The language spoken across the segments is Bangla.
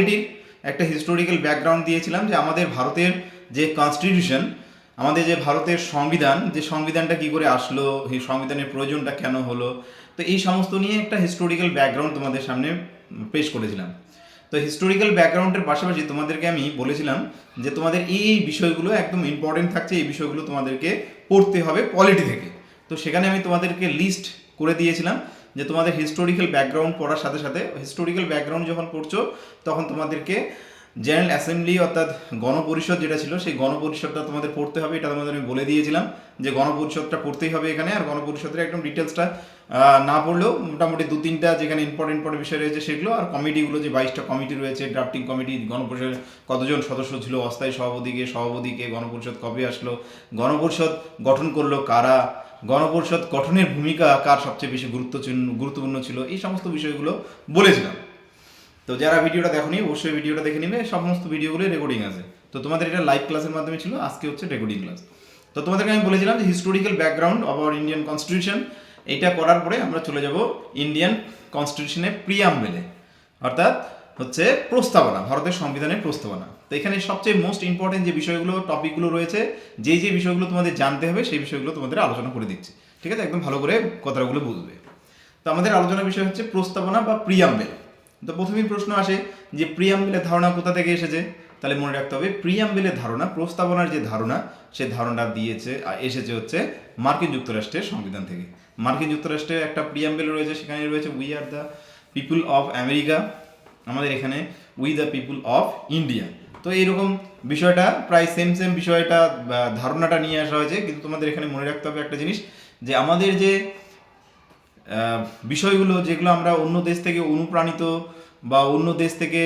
এটির একটা হিস্টোরিক্যাল ব্যাকগ্রাউন্ড দিয়েছিলাম যে আমাদের ভারতের যে কনস্টিটিউশন আমাদের যে ভারতের সংবিধান, যে সংবিধানটা কি করে আসলো এই সংবিধানের প্রয়োজনটা কেন হলো, তো এই সমস্ত নিয়ে একটা হিস্টোরিক্যাল ব্যাকগ্রাউন্ড তোমাদের সামনে পেশ করেছিলাম। তো হিস্টোরিক্যাল ব্যাকগ্রাউন্ডের পাশাপাশি তোমাদেরকে আমি বলেছিলাম যে তোমাদের এই বিষয়গুলো একদম ইম্পর্টেন্ট থাকছে, এই বিষয়গুলো তোমাদেরকে পড়তে হবে পলিটি থেকে। তো সেখানে আমি তোমাদেরকে লিস্ট করে দিয়েছিলাম। যে তোমাদের হিস্টোরিক্যাল ব্যাকগ্রাউন্ড পড়ার সাথে সাথে হিস্টোরিক্যাল ব্যাকগ্রাউন্ড যখন পড়ছো, তখন তোমাদেরকে জেনারেল অ্যাসেম্বলি অর্থাৎ গণপরিষদ যেটা ছিল, সেই গণপরিষদটা তোমাদের পড়তে হবে, এটা তোমাদের আমি বলে দিয়েছিলাম যে গণপরিষদটা পড়তেই হবে এখানে, আর গণপরিষদের একদম ডিটেলসটা না পড়লেও মোটামুটি দু তিনটা যেখানে ইম্পর্টেন্ট ইম্পর্টেন্ট বিষয় রয়েছে সেগুলো, আর কমিটিগুলো যে বাইশটা কমিটি রয়েছে ড্রাফটিং কমিটি গণপরিষদের কতজন সদস্য ছিল, অস্থায়ী সভাপতিকে সভাপতিকে গণপরিষদ কবে আসলো, গণপরিষদ গঠন করল কারা গণপরিষদ গঠনের ভূমিকা কার সবচেয়ে বেশি গুরুত্ব ছিল- গুরুত্বপূর্ণ ছিল? এই সমস্ত বিষয়গুলো বলেছিলাম। তো যারা ভিডিওটা দেখোনি, অবশ্যই ভিডিওটা দেখে নিবে। সমস্ত ভিডিওগুলোই রেকর্ডিং আছে। তো তোমাদের এটা লাইভ ক্লাসের মাধ্যমে ছিল, আজকে হচ্ছে রেকর্ডিং ক্লাস তো তোমাদেরকে আমি বলেছিলাম যে historical background of our Indian constitution এইটা করার পরে আমরা চলে যাব ইন্ডিয়ান কনস্টিটিউশনের প্রিয়াম্বেলে অর্থাৎ হচ্ছে প্রস্তাবনা, ভারতের সংবিধানের প্রস্তাবনা। তো এখানে সবচেয়ে মোস্ট ইম্পর্টেন্ট যে বিষয়গুলো টপিকগুলো রয়েছে, যে যে বিষয়গুলো তোমাদের জানতে হবে, সেই বিষয়গুলো তোমাদের আলোচনা করে দিচ্ছি। ঠিক আছে? একদম ভালো করে কথাগুলো বুঝবে। তো আমাদের আলোচনার বিষয় হচ্ছে প্রস্তাবনা বা প্রিয়াম্বেল। তো প্রথমেই প্রশ্ন আসে যে প্রিয়াম্বেলের ধারণা কোথা থেকে এসেছে? তাহলে মনে রাখতে হবে, প্রিয়াম্বেলের ধারণা, প্রস্তাবনার যে ধারণা, সে ধারণা দিয়েছে এসেছে হচ্ছে মার্কিন যুক্তরাষ্ট্রের সংবিধান থেকে। মার্কিন যুক্তরাষ্ট্রের একটা প্রিয়াম্বেল রয়েছে, সেখানে রয়েছে we are the people of America আমাদের এখানে we the people of India তো এইরকম বিষয়টা, প্রায় সেম সেম বিষয়টা ধারণাটা নিয়ে আসা হয়েছে। কিন্তু তোমাদের এখানে মনে রাখতে হবে একটা জিনিস, যে আমাদের যে বিষয়গুলো যেগুলো আমরা অন্য দেশ থেকে অনুপ্রাণিত বা অন্য দেশ থেকে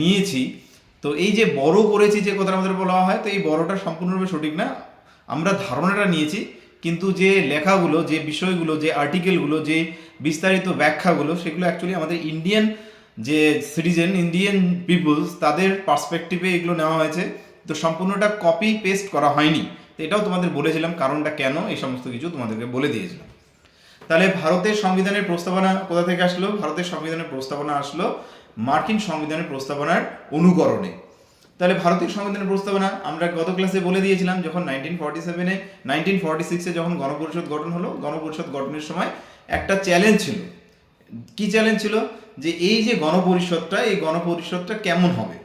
নিয়েছি, তো এই যে বড় করেছি যে কথা আমাদের বলা হয়, তো এই বড়টা সম্পূর্ণরূপে সঠিক না। আমরা ধারণাটা নিয়েছি, কিন্তু যে লেখাগুলো, যে বিষয়গুলো, যে আর্টিকেলগুলো যে বিস্তারিত ব্যাখ্যাগুলো, সেগুলো অ্যাকচুয়ালি আমাদের ইন্ডিয়ান যে সিটিজেন ইন্ডিয়ান পিপলস তাদের পার্সপেক্টিভে এগুলো নেওয়া হয়েছে। তো সম্পূর্ণটা কপি পেস্ট করা হয়নি। তো এটাও তোমাদের বলেছিলাম, কারণটা কেন, এই সমস্ত কিছু তোমাদেরকে বলে দিয়েছিলাম। তাহলে ভারতের সংবিধানের প্রস্তাবনা কোথা থেকে আসলো? ভারতের সংবিধানের প্রস্তাবনা আসলো মার্কিন সংবিধানের প্রস্তাবনার অনুকরণে। তাহলে ভারতের সংবিধানের প্রস্তাবনা আমরা গত ক্লাসে বলে দিয়েছিলাম, যখন নাইনটিন ফর্টি সেভেনে নাইনটিন ফর্টি সিক্সে যখন গণপরিষদ গঠন হলো, গণপরিষদ গঠনের সময় একটা চ্যালেঞ্জ ছিল। কি চ্যালেঞ্জ ছিল? যে এই যে গণপরিষদটা, এই গণপরিষদটা কেমন হবে?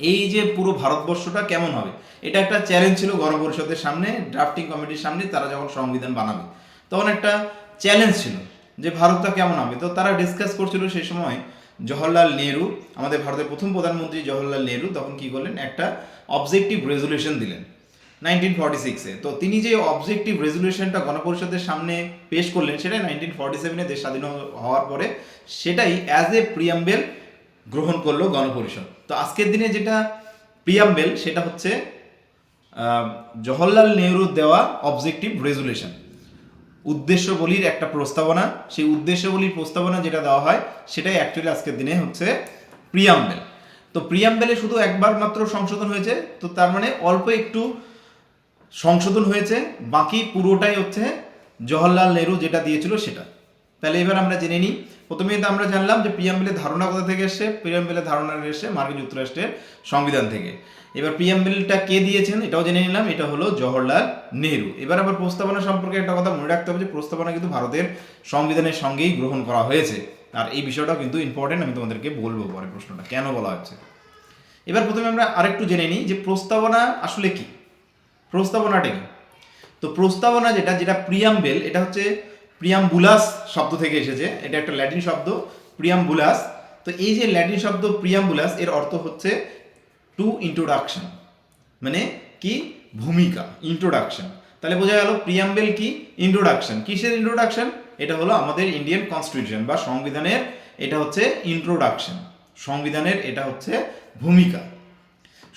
এই যে পুরো ভারতবর্ষটা কেমন হবে? এটা একটা চ্যালেঞ্জ ছিল গণপরিষদের সামনে ড্রাফটিং কমিটির সামনে, তারা যখন সংবিধান বানাবে, তখন একটা চ্যালেঞ্জ ছিল যে ভারতটা কেমন হবে। তো তারা ডিসকাস করছিল সেই সময় জওহরলাল নেহরু, আমাদের ভারতের প্রথম প্রধানমন্ত্রী জওহরলাল নেহরু, তখন কি করলেন? একটা অবজেক্টিভ রেজলিউশন দিলেন। নাইনটিন ফর্টি তো তিনি যে অবজেক্টিভ রেজলিউশনটা গণপরিষদের সামনে পেশ করলেন, সেটাই নাইনটিন ফর্টি সেভেনে দেশ স্বাধীন হওয়ার পরে সেটাই অ্যাজ এ প্রিয়াম্বেল গ্রহণ করল গণপরিষদ। তো আজকের দিনে যেটা প্রিয়াম্বেল সেটা হচ্ছে জওহরলাল নেহরুর দেওয়া অবজেক্টিভ রেজুলেশন উদ্দেশ্যবলির একটা প্রস্তাবনা, সেই উদ্দেশ্যবলির প্রস্তাবনা যেটা দেওয়া হয়, সেটাই অ্যাকচুয়ালি আজকের দিনে হচ্ছে প্রিয়াম্বেল তো প্রিয়াম্বেলে শুধু একবার মাত্র সংশোধন হয়েছে, তো তার মানে অল্প একটু সংশোধন হয়েছে, বাকি পুরোটাই হচ্ছে জওহরলাল নেহরু যেটা দিয়েছিল সেটা। তাহলে এবার আমরা জেনে নিই। প্রথমেই তো আমরা জানলাম যে প্রিয়াম্বেলের ধারণা কোথা থেকে এসছে? প্রিয়াম্বেলের ধারণা এসছে মার্কিন যুক্তরাষ্ট্রের সংবিধান থেকে। এবার প্রিয়াম্বেলটা কে দিয়েছেন এটাও জেনে নিলাম, এটা হলো জওহরলাল নেহরু। এবার আবার প্রস্তাবনা সম্পর্কে একটা কথা মনে রাখতে হবে যে প্রস্তাবনা কিন্তু ভারতের সংবিধানের সঙ্গেই গ্রহণ করা হয়েছে। আর এই বিষয়টাও কিন্তু ইম্পর্টেন্ট আমি তোমাদেরকে বলব পরে প্রশ্নটা, কেন বলা হচ্ছে? এবার প্রথমে আমরা আরেকটু জেনে নিই যে প্রস্তাবনা আসলে কি? প্রস্তাবনাটা কি? তো প্রস্তাবনা যেটা যেটা প্রিয়াম্বেল এটা হচ্ছে প্রিয়াম্বুলাস শব্দ থেকে এসেছে। এটা একটা ল্যাটিন শব্দ প্রিয়াম্বুলাস তো এই যে ল্যাটিন শব্দ প্রিয়াম্বুলাস এর অর্থ হচ্ছে টু ইন্ট্রোডাকশন মানে কি? ভূমিকা ইন্ট্রোডাকশন তাহলে বোঝা গেল প্রিয়াম্বেল কি? ইন্ট্রোডাকশন কিসের ইন্ট্রোডাকশন এটা হলো আমাদের ইন্ডিয়ান কনস্টিটিউশন বা সংবিধানের, এটা হচ্ছে ইন্ট্রোডাকশন সংবিধানের, এটা হচ্ছে ভূমিকা।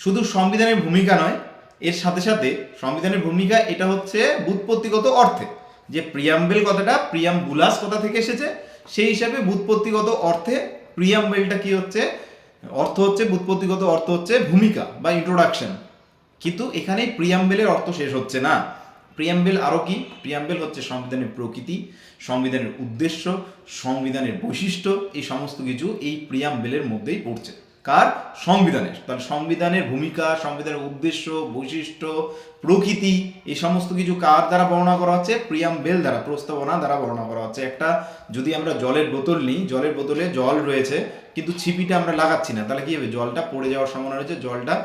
শুধু সংবিধানের ভূমিকা নয় এর সাথে সাথে সংবিধানের ভূমিকা এটা হচ্ছে বুৎপত্তিগত অর্থে। যে প্রিয়াম্বেল কথাটা প্রিয়াম্বুলাস কথা থেকে এসেছে, সেই হিসাবে বুৎপত্তিগত অর্থে প্রিয়াম্বেলটা কি হচ্ছে? অর্থ হচ্ছে, বুৎপত্তিগত অর্থ হচ্ছে ভূমিকা বা ইন্ট্রোডাকশন কিন্তু এখানে প্রিয়াম্বেলের অর্থ শেষ হচ্ছে না। প্রিয়াম্বেল আরও কি? প্রিয়াম্বেল হচ্ছে সংবিধানের প্রকৃতি, সংবিধানের উদ্দেশ্য, সংবিধানের বৈশিষ্ট্য, এই সমস্ত কিছু এই প্রিয়াম্বেলের মধ্যেই পড়ছে। কার? সংবিধানের। তাহলে সংবিধানের ভূমিকা, সংবিধানের উদ্দেশ্য, বৈশিষ্ট্য, প্রকৃতি, এই সমস্ত কিছু কার দ্বারা বর্ণনা করা হচ্ছে? প্রিয়াম বেল দ্বারা, প্রস্তাবনা দ্বারা বর্ণনা করা হচ্ছে। একটা, যদি আমরা জলের বোতল নিই, জলের বোতলে জল রয়েছে, কিন্তু ছিপিটা আমরা লাগাচ্ছি না, তাহলে কি হবে? জলটা পড়ে যাওয়ার সম্ভাবনা রয়েছে, জলটা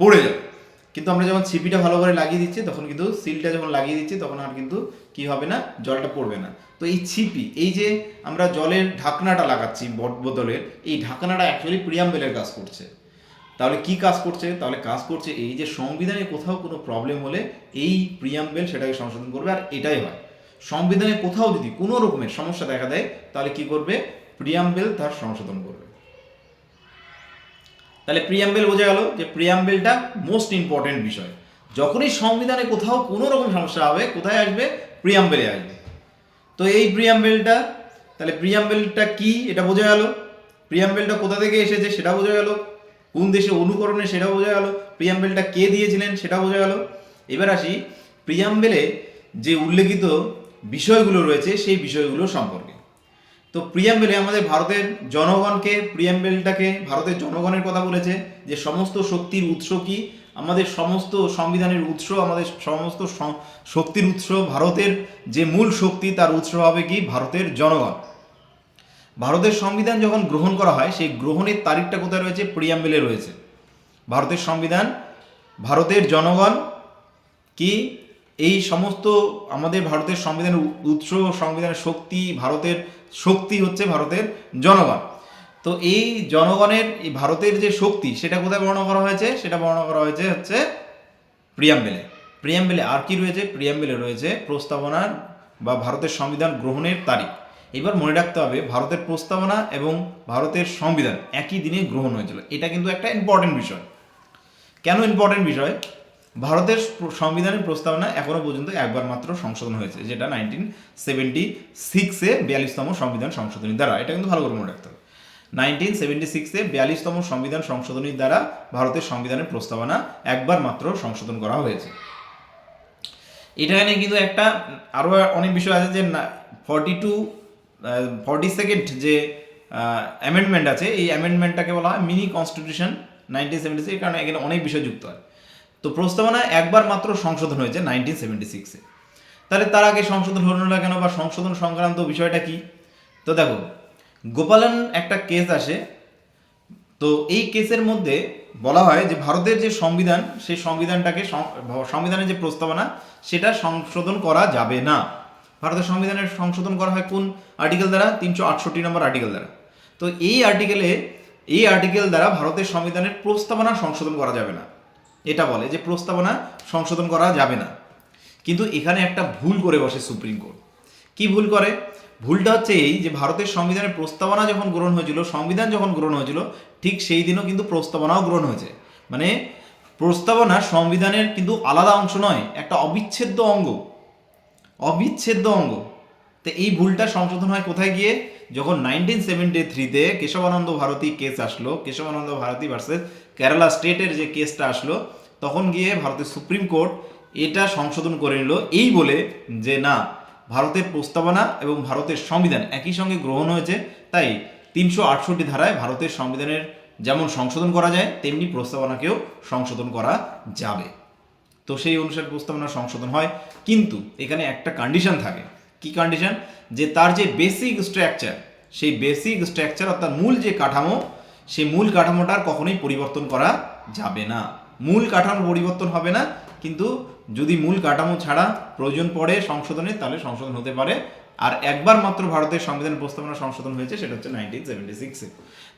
পড়ে যাবে। কিন্তু আমরা যখন ছিপিটা ভালো করে লাগিয়ে দিচ্ছি, তখন কিন্তু সিলটা যখন লাগিয়ে দিচ্ছি, তখন আর কিন্তু কি হবে না, জলটা পড়বে না। তো এই ছিপি এই যে আমরা জলের ঢাকনাটা লাগাচ্ছি বোতলের এই ঢাকনাটা অ্যাকচুয়ালি প্রিয়াম্বেলের কাজ করছে। তাহলে কি কাজ করছে? তাহলে কাজ করছে এই যে সংবিধানে কোথাও কোনো প্রবলেম হলে এই প্রিয়াম্বেল সেটাকে সংশোধন করবে, আর এটাই হয়। সংবিধানে কোথাও যদি কোনো রকমের সমস্যা দেখা দেয়, তাহলে কি করবে? প্রিয়াম্বেল তার সংশোধন করবে। তাহলে প্রিয়াম্বেল বোঝা গেল যে প্রিয়াম্বেলটা মোস্ট ইম্পর্টেন্ট বিষয়। যখনই সংবিধানে কোথাও কোনো রকম সমস্যা হবে, কোথায় আসবে? প্রিয়াম্বেলে আসবে। তো এই প্রিয়াম্বেলটা তাহলে প্রিয়াম্বেলটা কি? এটা বোঝা গেল। প্রিয়াম্বেলটা কোথা থেকে এসেছে সেটা বোঝা গেল। কোন দেশে অনুকরণে সেটা বোঝা গেল। প্রিয়াম্বেলটা কে দিয়েছিলেন সেটা বোঝা গেল। এবার আসি প্রিয়াম্বেলে যে উল্লেখিত বিষয়গুলো রয়েছে, সেই বিষয়গুলো সম্পর্কে। তো প্রিয়াম্বেলে আমাদের ভারতের জনগণকে প্রিয়াম্বেলটাকে ভারতের জনগণের কথা বলেছে যে সমস্ত শক্তির উৎস কি? আমাদের সমস্ত সংবিধানের উৎস, আমাদের সমস্ত শক্তির উৎস, ভারতের যে মূল শক্তি তার উৎস হবে কি? ভারতের জনগণ। ভারতের সংবিধান যখন গ্রহণ করা হয়, সেই গ্রহণের তারিখটা কোথায় রয়েছে? প্রিয়াম্বেলে রয়েছে। ভারতের সংবিধান, ভারতের জনগণ কি? এই সমস্ত আমাদের ভারতের সংবিধানের উৎস, সংবিধানের শক্তি, ভারতের শক্তি হচ্ছে ভারতের জনগণ। তো এই জনগণের ভারতের যে শক্তি, সেটা কোথায় বর্ণনা করা হয়েছে? সেটা বর্ণনা করা হয়েছে হচ্ছে প্রিয়াম্বেলে। প্রিয়াম্বেলে আর কি রয়েছে? প্রিয়াম্বেলে রয়েছে প্রস্তাবনার বা ভারতের সংবিধান গ্রহণের তারিখ। এবার মনে রাখতে হবে, ভারতের প্রস্তাবনা এবং ভারতের সংবিধান একই দিনে গ্রহণ হয়েছিল। এটা কিন্তু একটা ইম্পর্টেন্ট বিষয়। কেন ইম্পর্টেন্ট বিষয়? ভারতের সংবিধানের প্রস্তাবনা এখনও পর্যন্ত একবার মাত্র সংশোধন হয়েছে, যেটা নাইনটিন সেভেন্টি সিক্সে বিয়াল্লিশতম সংবিধান সংশোধনীর দ্বারা। এটা কিন্তু ভালো করে মনে রাখতে হবে। নাইনটিন সেভেন্টি সিক্সে বিয়াল্লিশতম সংবিধান সংশোধনীর দ্বারা ভারতের সংবিধানের প্রস্তাবনা একবার মাত্র সংশোধন করা হয়েছে। এটা এখানে কিন্তু একটা আরও অনেক বিষয় আছে যে ফর্টি টু ফর্টি সেকেন্ড যে অ্যামেন্ডমেন্ট আছে, এই অ্যামেন্ডমেন্টটাকে বলা হয় mini constitution nineteen seventy six কারণে এখানে অনেক বিষয় যুক্ত হয়। তো প্রস্তাবনা একবার মাত্র সংশোধন হয়েছে নাইনটিন সেভেন্টি সিক্সে তাহলে তার আগে সংশোধন হলো না কেন বা সংশোধন সংক্রান্ত বিষয়টা কি? তো দেখো, গোপালন একটা কেস আসে। তো এই কেসের মধ্যে বলা হয় যে ভারতের যে সংবিধান, সেই সংবিধানটাকে সংবিধানের যে প্রস্তাবনা, সেটা সংশোধন করা যাবে না। ভারতের সংবিধানের সংশোধন করা হয় কোন আর্টিকেল দ্বারা? তিনশো আটষট্টি নম্বর আর্টিকেল দ্বারা। তো এই আর্টিকেলে এই আর্টিকেল দ্বারা ভারতের সংবিধানের প্রস্তাবনা সংশোধন করা যাবে না। এটা বলে যে প্রস্তাবনা সংশোধন করা যাবে না। কিন্তু এখানে একটা ভুল করে বসে সুপ্রিম কোর্ট। কি ভুল করে? ভুলটা হচ্ছে এই যে ভারতের সংবিধানের প্রস্তাবনা যখন গ্রহণ হয়েছিল, সংবিধান যখন গ্রহণ হয়েছিল, ঠিক সেই দিনও কিন্তু প্রস্তাবনাও গ্রহণ হয়েছে। মানে প্রস্তাবনা সংবিধানের কিন্তু আলাদা অংশ নয়, একটা অবিচ্ছেদ্য অঙ্গ। অবিচ্ছেদ্য অঙ্গ। তো এই ভুলটা সংশোধন হয় কোথায় গিয়ে? যখন নাইনটিন সেভেন্টি থ্রিতে কেশবানন্দ ভারতী কেস আসলো, কেশবানন্দ ভারতী ভার্সেস কেরালা স্টেটের যে কেসটা আসলো, তখন গিয়ে ভারতের সুপ্রিম কোর্ট এটা সংশোধন করে নিল এই বলে যে না, ভারতের প্রস্তাবনা এবং ভারতের সংবিধান একই সঙ্গে গ্রহণ হয়েছে, তাই তিনশো আটষট্টি ধারায় ভারতের সংবিধানের যেমন সংশোধন করা যায়, তেমনি প্রস্তাবনাকেও সংশোধন করা যাবে। তো সেই অনুসারে প্রস্তাবনা সংশোধন হয়। কিন্তু এখানে একটা কন্ডিশন থাকে। কি কন্ডিশন যে তার যে বেসিক স্ট্রাকচার সেই বেসিক স্ট্রাকচার অর্থাৎ মূল যে কাঠামো, সেই মূল কাঠামোটার কখনোই পরিবর্তন করা যাবে না। মূল কাঠামো পরিবর্তন হবে না, কিন্তু যদি মূল কাঠামো ছাড়া প্রয়োজন পড়ে সংশোধনে, তাহলে সংশোধন হতে পারে। আর একবার মাত্র ভারতের সংবিধান প্রস্তাবনা সংশোধন হয়েছে, সেটা হচ্ছে নাইনটিন সেভেন্টি সিক্সে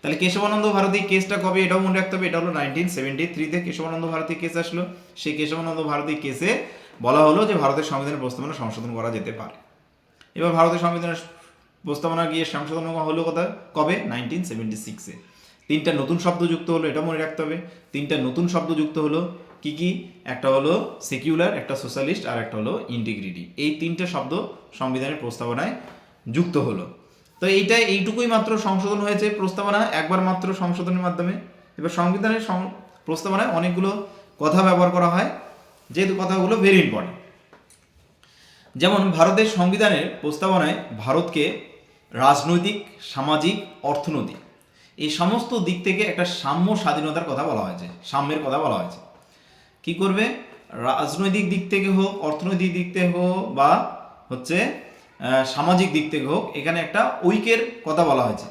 তাহলে কেশবানন্দ ভারতী কেসটা কবে? এটাও মনে রাখতে হবে, এটা হলো নাইনটিন সেভেন্টি থ্রিতে কেশবানন্দ ভারতী কেস আসলো। সেই কেশবানন্দ ভারতী কেসে বলা হলো যে ভারতের সংবিধানের প্রস্তাবনা সংশোধন করা যেতে পারে। এবার ভারতের সংবিধানের প্রস্তাবনা গিয়ে সংশোধন হলো কথা কবে? নাইনটিন সেভেন্টি সিক্সে তিনটা নতুন শব্দ যুক্ত হলো, এটা মনে রাখতে হবে। তিনটা নতুন শব্দ যুক্ত হলো, কি কি? একটা হলো সেকিউলার একটা সোশ্যালিস্ট আর একটা হলো ইন্টিগ্রিটি এই তিনটে শব্দ সংবিধানের প্রস্তাবনায় যুক্ত হলো। তো এইটা, এইটুকুই মাত্র সংশোধন হয়েছে প্রস্তাবনা, একবার মাত্র সংশোধনের মাধ্যমে। এবার সংবিধানের প্রস্তাবনায় অনেকগুলো কথা ব্যবহার করা হয়। যেহেতু কথাগুলো ভেরি ইম্পর্টেন্ট যেমন ভারতের সংবিধানের প্রস্তাবনায় ভারতকে রাজনৈতিক, সামাজিক, অর্থনৈতিক এই সমস্ত দিক থেকে একটা সাম্য স্বাধীনতার কথা বলা হয়েছে, সাম্যের কথা বলা হয়েছে। কি করবে? রাজনৈতিক দিক থেকে হোক, অর্থনৈতিক দিক থেকে হোক বা হচ্ছে সামাজিক দিক থেকে হোক, এখানে একটা ঐক্যের কথা বলা হয়েছে।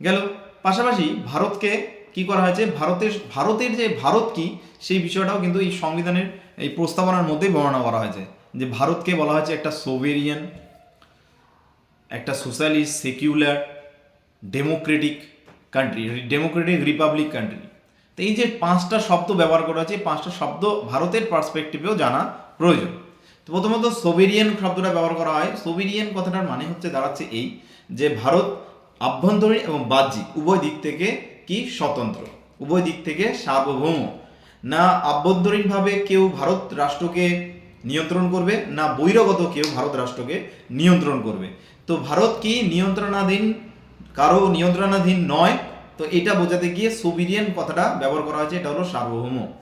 গেল। পাশাপাশি ভারতকে কি করা হয়েছে? ভারতের ভারতের যে ভারত কি, সেই বিষয়টাও কিন্তু এই সংবিধানের এই প্রস্তাবনার মধ্যেই বর্ণনা করা হয়েছে যে ভারতকে বলা হয়েছে একটা সোভেরিয়ান, একটা socialist secular democratic country, democratic republic country. তো এই যে পাঁচটা শব্দ ব্যবহার করা হয়েছে, এই পাঁচটা শব্দ ভারতের পার্সপেক্টিভেও জানা প্রয়োজন। তো প্রথমত সোভেরিয়ান শব্দটা ব্যবহার করা হয়। সোভেরিয়ান কথাটার মানে হচ্ছে দাঁড়াচ্ছে এই যে ভারত আভ্যন্তরীণ এবং বাহ্যিক, উভয় দিক থেকে কি স্বতন্ত্র? উভয় দিক থেকে সার্বভৌম। না আভ্যন্তরীণভাবে কেউ ভারত রাষ্ট্রকে নিয়ন্ত্রণ করবে, না বহিরাগত কেউ ভারত রাষ্ট্রকে নিয়ন্ত্রণ করবে। তো ভারত কি নিয়ন্ত্রণাধীন, কারও নিয়ন্ত্রণাধীন নয়? তো এটা বোঝাতে গিয়ে সোভিরিয়ান কথাটা ব্যবহার করা হয়েছে, এটা হলো সার্বভৌম।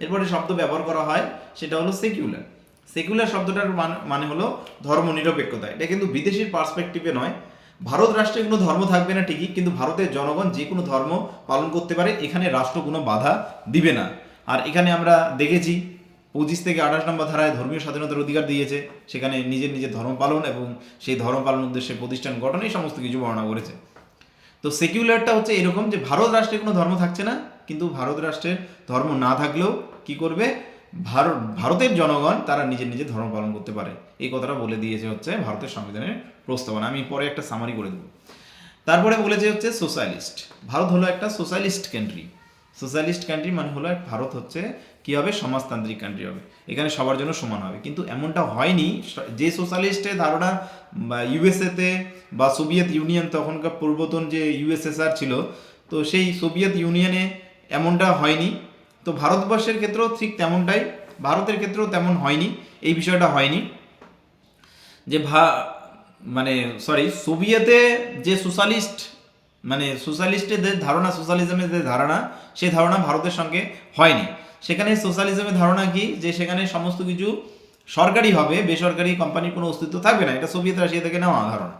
এরপরে শব্দ ব্যবহার করা হয়, সেটা হলো সেকুলার। সেকুলার শব্দটার মান- মানে হলো ধর্মনিরপেক্ষতা। এটা কিন্তু বিদেশির পার্সপেক্টিভে নয়। ভারত রাষ্ট্রে কোনো ধর্ম থাকবে না ঠিকই, কিন্তু ভারতের জনগণ যে কোনো ধর্ম পালন করতে পারে, এখানে রাষ্ট্র কোনো বাধা দিবে না। আর এখানে আমরা দেখেছি পঁচিশ থেকে আঠাশ নম্বর ধারায় ধর্মীয় স্বাধীনতার অধিকার দিয়েছে, সেখানে নিজের নিজের ধর্ম পালন এবং সেই ধর্ম পালন উদ্দেশ্যে প্রতিষ্ঠান গঠন, এই সমস্ত কিছু বর্ণনা করেছে। তো সেকুলারটা হচ্ছে এরকম যে ভারত রাষ্ট্রে কোনো ধর্ম থাকছে না, কিন্তু ভারত রাষ্ট্রের ধর্ম না থাকলেও কি করবে? ভারত, ভারতের জনগণ তারা নিজের নিজের ধর্ম পালন করতে পারে। এই কথাটা বলে দিয়েছে হচ্ছে ভারতের সংবিধানের প্রস্তাবনা। আমি পরে একটা সামারি করে দেবো। তারপরে বলেছে হচ্ছে সোশ্যালিস্ট ভারত হলো একটা সোশ্যালিস্ট কান্ট্রি সোশ্যালিস্ট কান্ট্রি মানে হলো ভারত হচ্ছে কি হবে? সমাজতান্ত্রিক কান্ট্রি হবে। এখানে সবার জন্য সমান হবে। কিন্তু এমনটা হয়নি। যে সোশ্যালিস্টের ধারণা ইউএসএতে বা সোভিয়েত ইউনিয়ন তখনকার পূর্বতন যে ইউএসএসআর ছিল, তো সেই সোভিয়েত ইউনিয়নে এমনটা হয়নি। তো ভারতবর্ষের ক্ষেত্রেও ঠিক তেমনটাই। ভারতের ক্ষেত্রেও তেমন হয়নি। এই বিষয়টা হয়নি। যে ভা মানে সরি সোভিয়েতে যে সোশ্যালিস্ট মানে সোশ্যালিস্টের যে ধারণা, সোশ্যালিজমের যে ধারণা, সেই ধারণা ভারতের সঙ্গে হয়নি। সেখানে সোশ্যালিজমের ধারণা কি? যে সেখানে সমস্ত কিছু সরকারি হবে, বেসরকারি কোম্পানির কোনো অস্তিত্ব থাকবে না। এটা সোভিয়েত রাশিয়া থেকে নেওয়া ধারণা।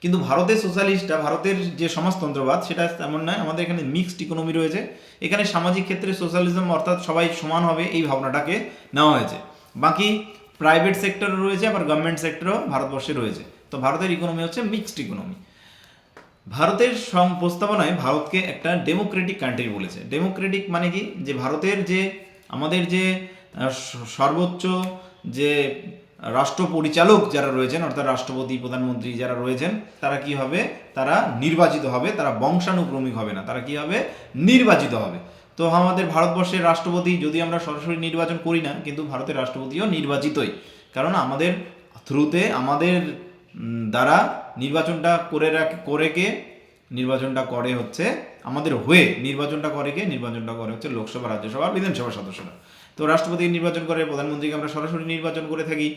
কিন্তু ভারতের সোশ্যালিস্টটা ভারতের যে সমাজতন্ত্রবাদ, সেটা তেমন নয়। আমাদের এখানে মিক্সড ইকোনমি রয়েছে। এখানে সামাজিক ক্ষেত্রে সোশ্যালিজম অর্থাৎ সবাই সমান হবে এই ভাবনাটাকে নেওয়া হয়েছে। বাকি প্রাইভেট সেক্টরও রয়েছে, আবার গভর্নমেন্ট সেক্টরও ভারতবর্ষে রয়েছে। তো ভারতের ইকোনমি হচ্ছে মিক্সড ইকোনমি ভারতের সং প্রস্তাবনায় ভারতকে একটা ডেমোক্রেটিক কান্ট্রি বলেছে। ডেমোক্রেটিক মানে কি? যে ভারতের যে আমাদের যে সর্বোচ্চ যে রাষ্ট্র পরিচালক যারা রয়েছেন, অর্থাৎ রাষ্ট্রপতি, প্রধানমন্ত্রী যারা রয়েছেন, তারা কি হবে? তারা নির্বাচিত হবে, তারা বংশানুক্রমিক হবে না, তারা কি হবে? নির্বাচিত হবে। তো আমাদের ভারতবর্ষের রাষ্ট্রপতি যদি আমরা সরাসরি নির্বাচন করি না, কিন্তু ভারতের রাষ্ট্রপতিও নির্বাচিতই। কারণ আমাদের থ্রুতে আমাদের দ্বারা নির্বাচনটা করে রাখ, করে কে নির্বাচনটা করে হচ্ছে আমাদের হয়ে, নির্বাচনটা করে কে নির্বাচনটা করে হচ্ছে লোকসভা, রাজ্যসভা, বিধানসভা সদস্যরা। তো রাষ্ট্রপতি নির্বাচন করে, প্রধানমন্ত্রীকে আমরা সরাসরি নির্বাচন করে থাকি।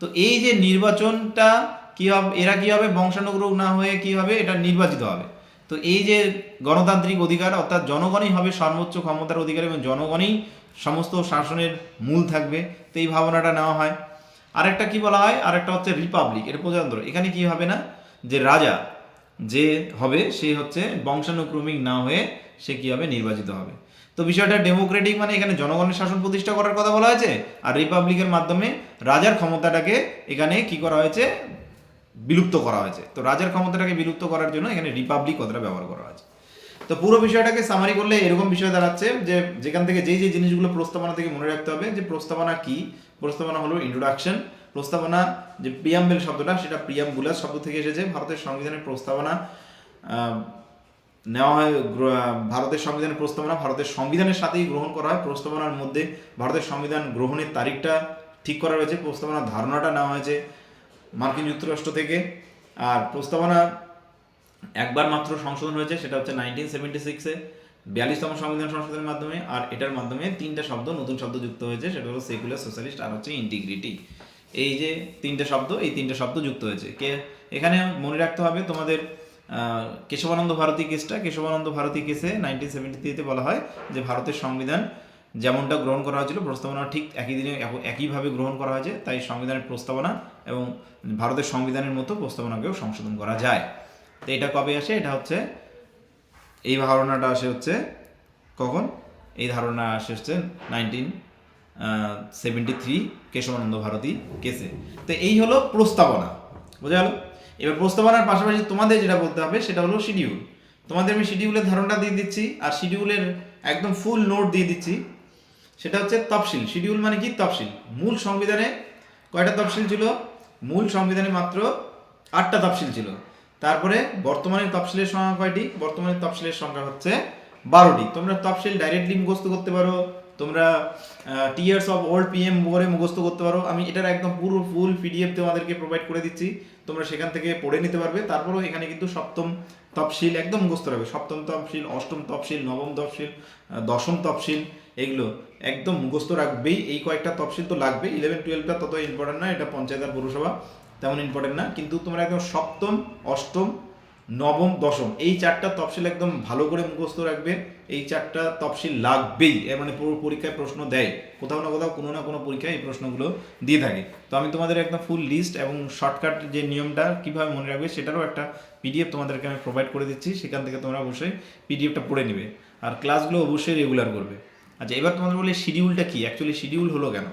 তো এই যে নির্বাচনটা কী হবে, এরা কি হবে? বংশানুক্রম না হয়ে কি হবে? এটা নির্বাচিত হবে। তো এই যে গণতান্ত্রিক অধিকার, অর্থাৎ জনগণই হবে সর্বোচ্চ ক্ষমতার অধিকার এবং জনগণই সমস্ত শাসনের মূল থাকবে। তো এই ভাবনাটা নেওয়া হয়। আরেকটা কি বলা হয়? আরেকটা হচ্ছে রিপাবলিক। এটা প্রজাতন্ত্র এখানে কি হবে না? যে রাজা যে হবে, সে হচ্ছে বংশানুক্রমিক না হয়ে সে কি হবে? নির্বাচিত হবে। তো বিষয়টা ডেমোক্রেটিক মানে এখানে জনগণের শাসন প্রতিষ্ঠা করার কথা বলা হয়েছে আর রিপাবলিকের মাধ্যমে রাজার ক্ষমতাটাকে এখানে কি করা হয়েছে? বিলুপ্ত করা হয়েছে। তো রাজার ক্ষমতাটাকে বিলুপ্ত করার জন্য এখানে রিপাবলিক কথাটা ব্যবহার করা হয়েছে। তো পুরো বিষয়টাকে সামারি করলে এরকম বিষয় দাঁড়াচ্ছে যে যেখান থেকে যেই যে জিনিসগুলো প্রস্তাবনা থেকে মনে রাখতে হবে যে প্রস্তাবনা কি? প্রস্তাবনা হলো ইন্ট্রোডাকশন প্রস্তাবনা যে প্রিয়াম্বেল শব্দটা, সেটা প্রিয়াম্বুলাস শব্দ থেকে এসেছে। ভারতের সংবিধানের প্রস্তাবনা নেওয়া হয় ভারতের সংবিধানের প্রস্তাবনা, ভারতের সংবিধানের সাথেই গ্রহণ করা হয়। প্রস্তাবনার মধ্যে ভারতের সংবিধান গ্রহণের তারিখটা ঠিক করা হয়েছে প্রস্তাবনার ধারণাটা নেওয়া হয়েছে মার্কিন যুক্তরাষ্ট্র থেকে। আর প্রস্তাবনা একবার মাত্র সংশোধন হয়েছে, সেটা হচ্ছে নাইনটিন সেভেন্টি সিক্সে বিয়াল্লিশতম সংবিধান সংশোধনের মাধ্যমে আর এটার মাধ্যমে তিনটা শব্দ নতুন শব্দ যুক্ত হয়েছে, সেটা হলো সেকুলার সোশ্যালিস্ট আর হচ্ছে ইন্টিগ্রিটি এই যে তিনটে শব্দ, এই তিনটে শব্দ যুক্ত হয়েছে। কে, এখানে মনে রাখতে হবে তোমাদের কেশবানন্দ ভারতী কেসটা, কেশবানন্দ ভারতী কেসে নাইনটিন সেভেন্টি থ্রিতে বলা হয় যে ভারতের সংবিধান যেমনটা গ্রহণ করা হয়েছিল, প্রস্তাবনা ঠিক একই দিনে এক- একইভাবে গ্রহণ করা হয়েছে, তাই সংবিধানের প্রস্তাবনা এবং ভারতের সংবিধানের মতো প্রস্তাবনাকেও সংশোধন করা যায়। তো এটা কবে আসে? এটা হচ্ছে এই ধারণাটা আসে হচ্ছে কখন? এই ধারণা আসে হচ্ছে nineteen seventy three Kesavananda Bharati কেসে। তো এই হলো প্রস্তাবনা, বোঝা গেল? এবার প্রস্তাবনার পাশাপাশি তোমাদের যেটা বলতে হবে সেটা হলো শিডিউল তোমাদের আমি শিডিউলের ধারণা দিয়ে দিচ্ছি, আর শিডিউলের একদম ফুল নোট দিয়ে দিচ্ছি। সেটা হচ্ছে তফসিল। শিডিউল মানে কি? তফসিল। মূল সংবিধানে কয়টা তফসিল ছিল? মূল সংবিধানে মাত্র আটটা তফসিল ছিল। তারপরে বর্তমানে তফসিলের সংখ্যা কয়টি? বর্তমানে তফসিলের সংখ্যা হচ্ছে বারোটি। তোমরা তফসিল ডাইরেক্টলি মুখস্থ করতে পারো। তোমরা টিয়ার্স অফ ওল্ড পিএম করে মুখস্থ করতে পারো। আমি এটার একদম পুরো ফুল পিডিএফ তোমাদেরকে প্রোভাইড করে দিচ্ছি। তোমরা সেখান থেকে পড়ে নিতে পারবে। তারপরেও এখানে কিন্তু সপ্তম তফসিল একদম মুখস্থ রাখবে। সপ্তম তফসিল, অষ্টম তফসিল, নবম তফসিল দশম তফসিল, এগুলো একদম মুখস্থ রাখবেই। এই কয়েকটা তফসিল তো লাগবে ইলেভেন টুয়েলভটা তত ইম্পর্টেন্ট না এটা পঞ্চায়েত আর পৌরসভা। তেমন ইম্পর্টেন্ট না। কিন্তু তোমরা একদম সপ্তম, অষ্টম, নবম, দশম, এই চারটা তফসিল একদম ভালো করে মুখস্থ রাখবে। এই চারটা তফসিল লাগবেই। মানে পুরো পরীক্ষায় প্রশ্ন দেয়। কোথাও না কোথাও কোনো না কোনো পরীক্ষায় এই প্রশ্নগুলো দিয়ে থাকে। তো আমি তোমাদের একদম ফুল লিস্ট এবং শর্টকাট যে নিয়মটা কীভাবে মনে রাখবে সেটারও একটা পিডিএফ তোমাদেরকে আমি প্রোভাইড করে দিচ্ছি। সেখান থেকে তোমরা অবশ্যই পিডিএফটা পড়ে নেবে। আর ক্লাসগুলো অবশ্যই রেগুলার করবে। আচ্ছা এবার তোমাদের বলি শিডিউলটা কি? অ্যাকচুয়ালি শিডিউল হলো কেন?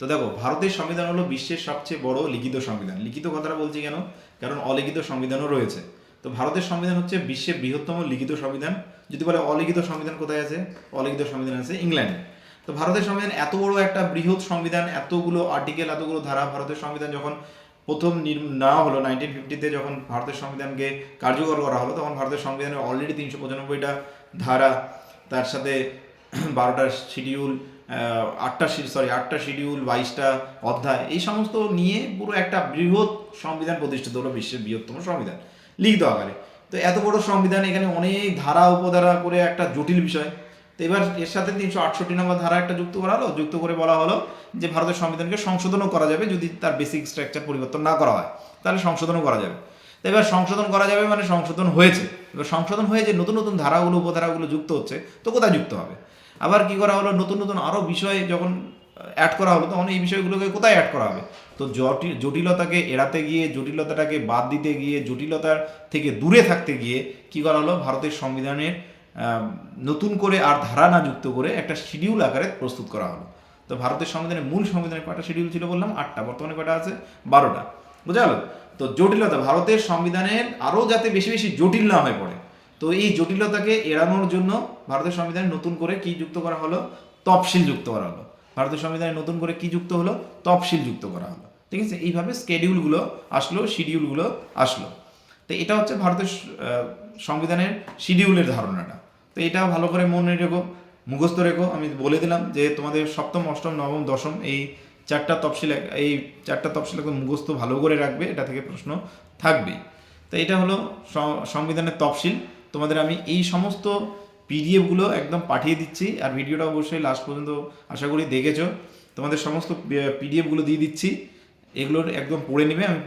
তো দেখো, ভারতের সংবিধান হলো বিশ্বের সবচেয়ে বড় লিখিত সংবিধান। লিখিত কথাটা বলছি কেন? কারণ অলিখিত সংবিধানও রয়েছে। তো ভারতের সংবিধান হচ্ছে বিশ্বের বৃহত্তম লিখিত সংবিধান। যদি বলে অলিখিত সংবিধান কোথায় আছে? অলিখিত সংবিধান আছে ইংল্যান্ডে। তো ভারতের সংবিধান এত বড় একটা বৃহৎ সংবিধান, এতগুলো আর্টিকেল এতগুলো ধারা ভারতের সংবিধান যখন প্রথম নেওয়া হলো নাইনটিন ফিফটিতে যখন ভারতের সংবিধানকে কার্যকর করা হলো, তখন ভারতের সংবিধানে অলরেডি তিনশো পঁচানব্বইটা ধারা, তার সাথে বারোটা শিডিউল আটটা সরি আটটা শিডিউল বাইশটা অধ্যায়, এই সমস্ত নিয়ে পুরো একটা বৃহৎ সংবিধান প্রতিষ্ঠিত হলো, বিশ্বের বৃহত্তম সংবিধান। লিখিত আকারে। তো এত বড় সংবিধান এখানে অনেক ধারা, উপধারা করে একটা জটিল বিষয়। তো এবার এর সাথে তিনশো আটষট্টি নম্বর ধারা একটা যুক্ত করা হলো, যুক্ত করে বলা হলো যে ভারতের সংবিধানকে সংশোধনও করা যাবে যদি তার বেসিক স্ট্রাকচার পরিবর্তন না করা হয়। তাহলে সংশোধনও করা যাবে। তো এবার সংশোধন করা যাবে মানে সংশোধন হয়েছে। এবার সংশোধন হয়ে যে নতুন নতুন ধারাগুলো, উপধারাগুলো যুক্ত হচ্ছে, তো কোথায় যুক্ত হবে? আবার কি করা হলো? নতুন নতুন আরও বিষয় যখন অ্যাড করা হলো, তখন এই বিষয়গুলোকে কোথায় অ্যাড করা হবে? তো জটি- জটিলতাকে এড়াতে গিয়ে, জটিলতাটাকে বাদ দিতে গিয়ে, জটিলতার থেকে দূরে থাকতে গিয়ে কি করা হলো? ভারতের সংবিধানের নতুন করে আর ধারা না যুক্ত করে একটা শিডিউল আকারে প্রস্তুত করা হলো। তো ভারতের সংবিধানের মূল সংবিধানের কয়টা শিডিউল ছিল বললাম? আটটা, বর্তমানে কয়টা আছে? বারোটা। বুঝা গেল? তো জটিলতা ভারতের সংবিধানের আরও যাতে বেশি বেশি জটিল না হয়ে পড়ে তো এই জটিলতাকে এড়ানোর জন্য ভারতের সংবিধানে নতুন করে কি যুক্ত করা হলো? তফসিল যুক্ত করা হলো। ভারতের সংবিধানে নতুন করে কি যুক্ত হলো? তফসিল যুক্ত করা হলো। ঠিক আছে? এইভাবে স্কেডিউলগুলো আসলো শিডিউলগুলো আসলো। তো এটা হচ্ছে ভারতের সংবিধানের শিডিউলের ধারণাটা। তো এটা ভালো করে মনে রেখো, মুখস্থ রেখো। আমি বলে দিলাম যে তোমাদের সপ্তম, অষ্টম, নবম, দশম এই চারটা তফসিল এই চারটা তফসিল একদম মুখস্থ ভালো করে রাখবে। এটা থেকে প্রশ্ন থাকবেই। তো এটা হলো সংবিধানের তফসিল। তোমাদের আমি এই সমস্ত পিডিএফগুলো একদম পাঠিয়ে দিচ্ছি আর ভিডিওটা অবশ্যই লাস্ট পর্যন্ত আশা করি দেখেছ। তোমাদের সমস্ত পিডিএফগুলো দিয়ে দিচ্ছি। এগুলোর একদম পড়ে নেবে, আমি